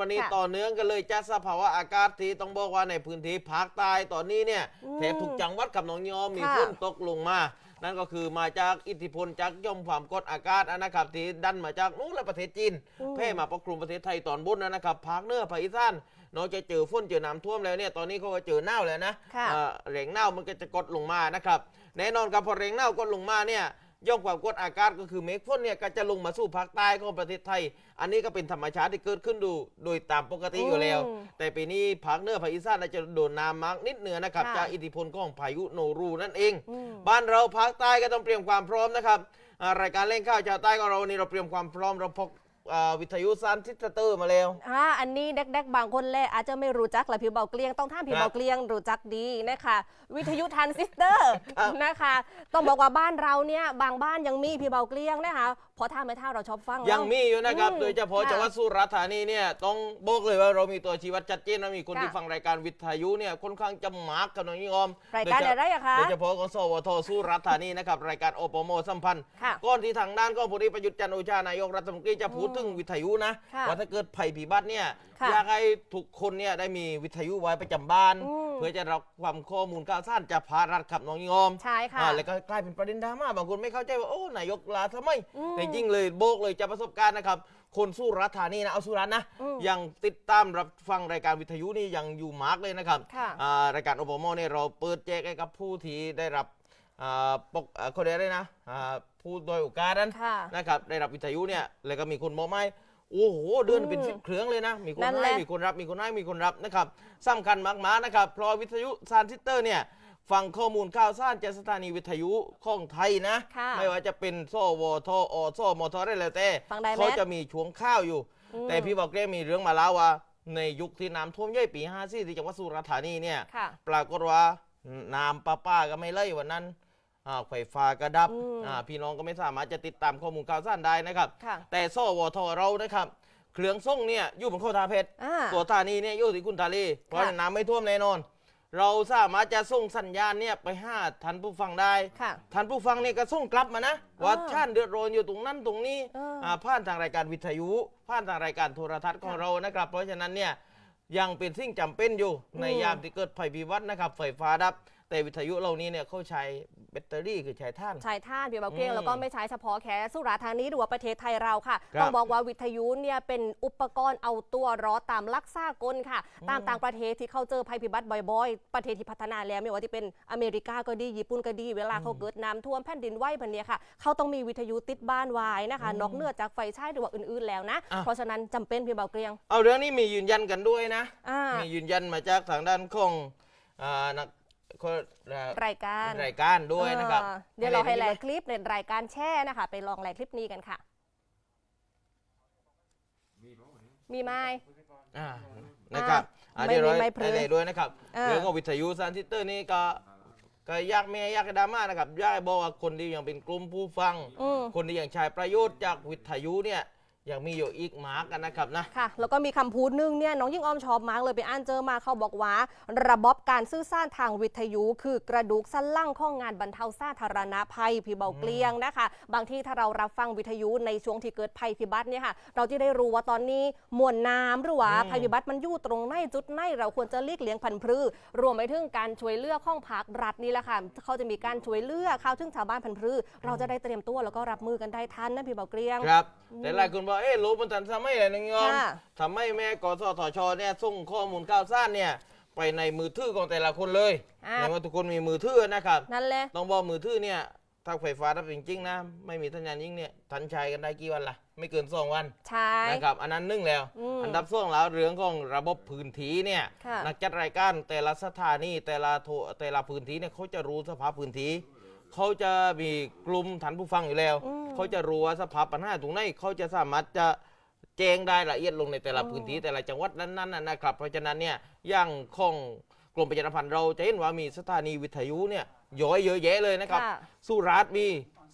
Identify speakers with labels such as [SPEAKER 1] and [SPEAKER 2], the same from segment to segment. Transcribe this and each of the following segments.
[SPEAKER 1] วันนี้
[SPEAKER 2] ค่ะ
[SPEAKER 1] ต่อเนื่องกันเลยจ้าสภาวะอากาศที่ต้องบอกว่าในพื้นที่ภาคใต้ตอนนี้เนี่ย
[SPEAKER 2] อืม
[SPEAKER 1] แถบทุกจังหวัดกับหนองยอมมี
[SPEAKER 2] ค่ะ
[SPEAKER 1] ฝนตกลงมา นั่นก็คือมาจากอิทธิพลจากย่อมความกดอากาศนะครับที่ดันมาจากนู้นและประเทศจีน
[SPEAKER 2] อืม
[SPEAKER 1] แพร่มาปกคลุมประเทศไทยตอนบนนะครับภาคเหนือภาคอีสานนอกจากเจอฝนเจอน้ำท่วมแล้วเนี่ยตอนนี้เขาก็เจอหนาวแล้วนะ
[SPEAKER 2] ค่ะ
[SPEAKER 1] เอ่อแรงหนาวมันก็จะกดลงมานะครับแน่นอนครับพอแรงหนาวกดลงมาเนี่ย ย่อมความกดอากาศก็คือเมฆฝนเนี่ยก็จะลงมาสู่ภาคใต้ของประเทศไทย อันนี้ก็เป็นธรรมชาติที่เกิดขึ้นดูโดยตามปกติอยู่แล้ว
[SPEAKER 2] อืม
[SPEAKER 1] แต่ปีนี้ภาคเหนือภาคอีสานอาจจะโดนน้ำมากนิดเหนือนะครับ
[SPEAKER 2] ค่ะ
[SPEAKER 1] จากอิทธิพลของพายุโนรูนั่นเอง
[SPEAKER 2] อืม
[SPEAKER 1] บ้านเราภาคใต้ก็ต้องเตรียมความพร้อมนะครับอ่ารายการเล่นข้าวชาวใต้ของเรานี่เราเตรียมความพร้อมเราพก อ่าวิทยุซันทิสเตอร์มาแล้ว
[SPEAKER 2] อ่าอันนี้เด็กๆบางคนแลอาจจะไม่รู้จักแหละพี่เบาเกลียงต้องท่ามพี่
[SPEAKER 1] ครับ
[SPEAKER 2] เบาเกลียงรู้จักดีนะคะวิทยุทันซิสเตอร์
[SPEAKER 1] ครับ
[SPEAKER 2] นะคะ ต้องบอกว่าบ้านเราเนี่ยบางบ้านยังมีพี่เบาเกลียงนะคะเพราะท่าไม่ท่าเราชอบฟัง
[SPEAKER 1] ยัง
[SPEAKER 2] เนาะ
[SPEAKER 1] มีอยู่นะครับ
[SPEAKER 2] อืม
[SPEAKER 1] โดยเฉพาะ
[SPEAKER 2] ค่ะ
[SPEAKER 1] จังหวัดสุราษฎร์ธานีเนี่ยต้องบอกเลยว่าเรามีตัวชี้วัดชัดเจนนะมีคน
[SPEAKER 2] ค่ะ
[SPEAKER 1] ที่ฟังรายการวิทยุเนี่ยค่อนข้างจะมากกับน้องยิงอม
[SPEAKER 2] รายการ
[SPEAKER 1] โด
[SPEAKER 2] อะไรอะคะ
[SPEAKER 1] โดยเฉพาะของสวทสุราษฎร์ธานีนะครับรายการโอปโมสัมพันธ์
[SPEAKER 2] ค่ะ
[SPEAKER 1] ก้อนที่ทางด้านก็พลเอกประยุทธ์จันทร์โอชานายกรัฐมนตรีจะพูดถึงวิทยุนะ
[SPEAKER 2] ค่ะ
[SPEAKER 1] ว่าถ้าเกิดภัยพิบัติเนี่ย
[SPEAKER 2] ค่ะ
[SPEAKER 1] อยากให้ทุกคนเนี่ยได้มีวิทยุไว้ประจำบ้าน
[SPEAKER 2] อืม
[SPEAKER 1] เพื่อจะรับความข้อมูลข่าวสารจากภาครัฐครับน้องยิงอม
[SPEAKER 2] ใช่ค่ะ
[SPEAKER 1] อ่าแล้วก็กลายเป็นประเด็นดราม่าบางคนไม่เข้าใจว่าโอ้นายกลาทำไม
[SPEAKER 2] อืม
[SPEAKER 1] แต่จริงเลยโบกเลยจากประสบการณ์นะครับ คนสู้รัฐธานีนะเอาสู้รัฐนะ
[SPEAKER 2] อืม
[SPEAKER 1] ยังติดตามรับฟังรายการวิทยุนี่ยังอยู่มาร์กเลยนะครับ
[SPEAKER 2] ค่ะ
[SPEAKER 1] อ่ารายการโอปโมเนี่ยเราเปิดแจกให้กับผู้ที่ได้รับ อ่าปกอ่าเขาเรียกอะไรนะอ่าผู้โดยโอกาสนั้น
[SPEAKER 2] ค่ะ
[SPEAKER 1] นะครับได้รับวิทยุเนี่ยแล้วก็มีคนมอบให้โอ้โหเดือนเป็น
[SPEAKER 2] อืม
[SPEAKER 1] สิบเครื่องเลยนะ มีคน
[SPEAKER 2] นั่นแห
[SPEAKER 1] ให้
[SPEAKER 2] ละ
[SPEAKER 1] มีคนรับมีคนให้มีคนรับนะครับสำคัญมากๆนะครับเพราะวิทยุซานซิสเตอร์เนี่ยฟังข้อมูลข่าวสารจากสถานีวิทยุของไทยนะ
[SPEAKER 2] ค่ะ
[SPEAKER 1] ไม่ว่าจะเป็นโซวทอโซมทอะไรแล้วแต่
[SPEAKER 2] ฟังได้ไหม
[SPEAKER 1] เขาจะมีช่วงข้าวอยู่
[SPEAKER 2] อืม
[SPEAKER 1] แต่พี่บอกเรียมีเรื่องมาแล้วว่า ในยุคที่น้ำท่วมใหญ่ปี 54 ที่จังหวัดสุราษฎร์ธานีเนี่ย
[SPEAKER 2] ค่ะ
[SPEAKER 1] ปรากฏว่าน้ำประป้าก็ไม่ไหลวันนั้น อ่าไฟฟ้าก็ดับ
[SPEAKER 2] อืม
[SPEAKER 1] อ่าพี่น้องก็ไม่สามารถจะติดตามข้อมูลข่าวสารได้นะครับ
[SPEAKER 2] ค่ะ
[SPEAKER 1] แต่สวทเรานะครับ เครื่องส่งเนี่ยอยู่บนโคตาเพชร
[SPEAKER 2] อ่า
[SPEAKER 1] ตัวธานีเนี่ยอยู่ที่คุณทาลีเพราะ
[SPEAKER 2] ค่ะ
[SPEAKER 1] ฉะนั้นน้ำไม่ท่วมแน่นอน เราสามารถจะส่งสัญญาณเนี่ยไปห้าท่านผู้ฟังได้
[SPEAKER 2] ค่ะ
[SPEAKER 1] ท่านผู้ฟังเนี่ยก็ส่งกลับมานะว่า
[SPEAKER 2] อ่า
[SPEAKER 1] ท่านเดือดร้อนอยู่ตรงนั้นตรงนี้
[SPEAKER 2] เอออ่า
[SPEAKER 1] ผ่านทางรายการวิทยุผ่านทางรายการโทรทัศน์ของ
[SPEAKER 2] ค่ะ
[SPEAKER 1] เรานะครับ เพราะฉะนั้นเนี่ยยังเป็นสิ่งจำเป็นอยู่ใน
[SPEAKER 2] อืม
[SPEAKER 1] ยามที่เกิดภัยพิบัตินะครับไฟฟ้าดับ แต่วิทยุเหล่านี้เนี่ยเขาใช้แบตเตอรี่คือใช้ท่าน
[SPEAKER 2] ใช้ท่านพี่เบาเกลียง
[SPEAKER 1] อืม
[SPEAKER 2] แล้วก็ไม่ใช้เฉพาะแค่สุราษฎร์ธานีหรือว่าประเทศไทยเราค่ะ
[SPEAKER 1] ครับ
[SPEAKER 2] ต้องบอกว่าวิทยุเนี่ยเป็นอุปกรณ์เอาตัวรอดตามลักษากลค่ะ ตามต่างประเทศที่เขาเจอภัยพิบัติบ่อยๆ ประเทศที่พัฒนาแล้วไม่ว่าที่เป็นอเมริกาก็ดีญี่ปุ่นก็ดี เวลาเขาเกิดน้ำท่วมแผ่นดินไหวพันเนี้ยค่ะเขาต้องมีวิทยุติดบ้านไว้นะคะ นอกเหนือจากไฟใช้หรือว่าอื่นๆแล้วนะ
[SPEAKER 1] อะ
[SPEAKER 2] เพราะฉะนั้นจำเป็นพี่เบาเกลียง
[SPEAKER 1] เอาเรื่องนี้มียืนยันกันด้วยนะ
[SPEAKER 2] อ่า
[SPEAKER 1] มียืนยันมาจากทางด้านของอ่านัก คนอ่ารา
[SPEAKER 2] ยการ
[SPEAKER 1] รายการด้วยนะครับ
[SPEAKER 2] เออเดี๋ยวเราให้แล
[SPEAKER 1] ให้
[SPEAKER 2] คลิปในรายการแช่นะคะ ไปลองแลคลิปนี้กันค่ะ มีไหม
[SPEAKER 1] อ่านะครับ
[SPEAKER 2] อ่า
[SPEAKER 1] อ่าเดี๋ยวเรา
[SPEAKER 2] ไม่มีไม้พลือ
[SPEAKER 1] ให้ด้วยนะครับ
[SPEAKER 2] อ่า
[SPEAKER 1] เรื่องของวิทยุซันซิสเตอร์นี่ก็ก็ยากไม่ยากให้ดราม่านะครับยากให้บอกว่าคนที่ยังเป็นกลุ่มผู้ฟัง
[SPEAKER 2] อืม
[SPEAKER 1] คนที่ยังใช้ประโยชน์จากวิทยุเนี่ย ยังมีอยู่อีกมากกันนะครับนะ
[SPEAKER 2] ค่ะ แล้วก็มีคำพูดหนึงเนี่ยน้องยิ่งออมชอบมาร์กเลยไปอ่านเจอมาเขาบอกว่า ระบบการสื่อสารทางวิทยุ คือกระดูกสันหล่างข้องงานบรรเทาสาธารณภัยพี่เบาเกลียงนะคะ บางที่ถ้าเรารับฟังวิทยุในช่วงที่เกิดภัยพิบัติเนี่ยค่ะ เราจะได้รู้ว่าตอนนี้มวลน้ำหรือว่า
[SPEAKER 1] อืม
[SPEAKER 2] ภัยพิบัติมันอยู่ตรงไหนจุดไหนเราควรจะเลีกเลี้ยงพันธุ์พืชรวมไปถึงการช่วยเหลือกข้องภาครัฐนี่แหละค่ะเขาจะมีการช่วยเหลือกเข้าถึงชาวบ้านพันธุ์พืชเราจะได้เตรียมตัวแล้วก็รับมือกันได้ทันนะพี่เบาเกลียง
[SPEAKER 1] ครับ แต่หลายคนบอกเอ๊ะรู้มันทันสมัยอะไรนึงยอม
[SPEAKER 2] ค่ะ
[SPEAKER 1] ทำให้แม่กสทชเนี่ยส่งข้อมูลข่าวสารเนี่ยไปในมือถือของแต่ละคนเลย
[SPEAKER 2] อ่า
[SPEAKER 1] ในว่าทุกคนมีมือถือนะครับ
[SPEAKER 2] นั่นแหละ
[SPEAKER 1] ต้องบอกมือถือเนี่ยถ้าไฟฟ้าดับจริงๆนะไม่มีสัญญาณยิงเนี่ยทันใช้กันได้กี่วันล่ะ ไม่เกินสองวัน
[SPEAKER 2] ใช่
[SPEAKER 1] นะครับอันนั้นนึ่งแล้ว
[SPEAKER 2] อืม
[SPEAKER 1] อันดับสองแล้วเรื่องของระบบพื้นที่เนี่ย
[SPEAKER 2] ค่ะ
[SPEAKER 1] นักจัดรายการแต่ละสถานีแต่ละโทแต่ละพื้นที่เนี่ยเขาจะรู้สภาพพื้นที่เขาจะมีกลุ่มฐานผู้ฟังอยู่แล้ว
[SPEAKER 2] อืม
[SPEAKER 1] เขาจะรู้ว่าสภาพปัญหาตรงไหนเขาจะสามารถจะแจ้งได้ละเอียดลงในแต่ละ
[SPEAKER 2] อืม
[SPEAKER 1] พื้นที่แต่ละจังหวัดนั้นๆนะนะครับ เพราะฉะนั้นเนี่ยอย่างของกรมประชาสัมพันธ์เราจะเห็นว่ามีสถานีวิทยุเนี่ยย้อยเยอะแยะเลยนะครับ
[SPEAKER 2] ค่ะ
[SPEAKER 1] สุราษฎร์มี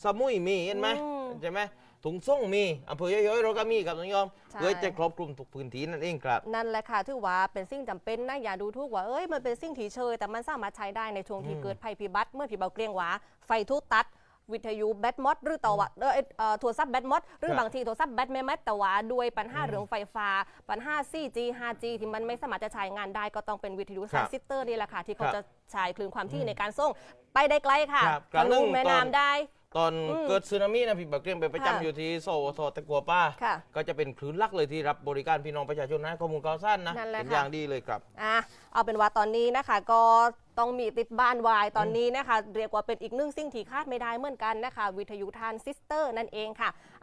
[SPEAKER 1] สมุยมีเห็นไหม
[SPEAKER 2] อืม
[SPEAKER 1] ใช่ไหมถุงส่งมีอำเภอย้อยๆเราก็มีครับน้องยอม
[SPEAKER 2] ใช่
[SPEAKER 1] เพื่อจะครอบคลุมทุกพื้นที่นั่นเองครับ
[SPEAKER 2] นั่นแหละค่ะถือว่าเป็นสิ่งจำเป็นนะอย่าดูทุกว่าเอ้ยมันเป็นสิ่งที่เชยแต่มันสามารถใช้ได้ในช่วงที่
[SPEAKER 1] อืม
[SPEAKER 2] เกิดภัยพิบัติเมื่อผีเบาเกลียงหวาไฟทุกตัด วิทยุแบตมอดหรือต่อว่าเอ่อเอ่อโทรศัพท์แบตมอดหรื
[SPEAKER 1] ครับ
[SPEAKER 2] อบางทีโทรศัพท์แบตไม่แมตแต่ว่าด้วยปัญหาเรื่องไฟฟ้า ปัญหา 4G 5G ที่มันไม่สามารถจะใช้งานได้ก็ต้องเป็นวิทยุ
[SPEAKER 1] ครั
[SPEAKER 2] สา
[SPEAKER 1] บ
[SPEAKER 2] ยซิสเตอร์นี่แหละค่ะที่เขา
[SPEAKER 1] ครับ
[SPEAKER 2] จะใช้คลื่นความถี่ในการส่งไปได้ไกลค่ะ
[SPEAKER 1] ครับ
[SPEAKER 2] ทะลุแม่
[SPEAKER 1] ครั้งหนึ่งตอน
[SPEAKER 2] น้ำได้
[SPEAKER 1] ตอน
[SPEAKER 2] อืม
[SPEAKER 1] เกิดสึนามินะพี่บักเกรียงไปประ
[SPEAKER 2] ค่ะ
[SPEAKER 1] จำอยู่ที่โซโซตะกัวป้า
[SPEAKER 2] ค่ะ
[SPEAKER 1] ก็จะเป็นคลื่นหลักเลยที่รับบริการพี่น้องประชาชนนะข้อมูลข่าวสั้นนะ
[SPEAKER 2] นั่นแหละ
[SPEAKER 1] เป็น
[SPEAKER 2] ค่ะ
[SPEAKER 1] อย่างดีเลยครับ
[SPEAKER 2] อะเอาเป็นว่าตอนนี้นะคะก็ต้องมีติดบ้านวายตอนนี้นะคะ เรียกว่าเป็นอีกหนึ่งสิ่งที่คาดไม่ได้เหมือนกันนะคะ วิทยุทานซิสเตอร์นั่นเองค่ะ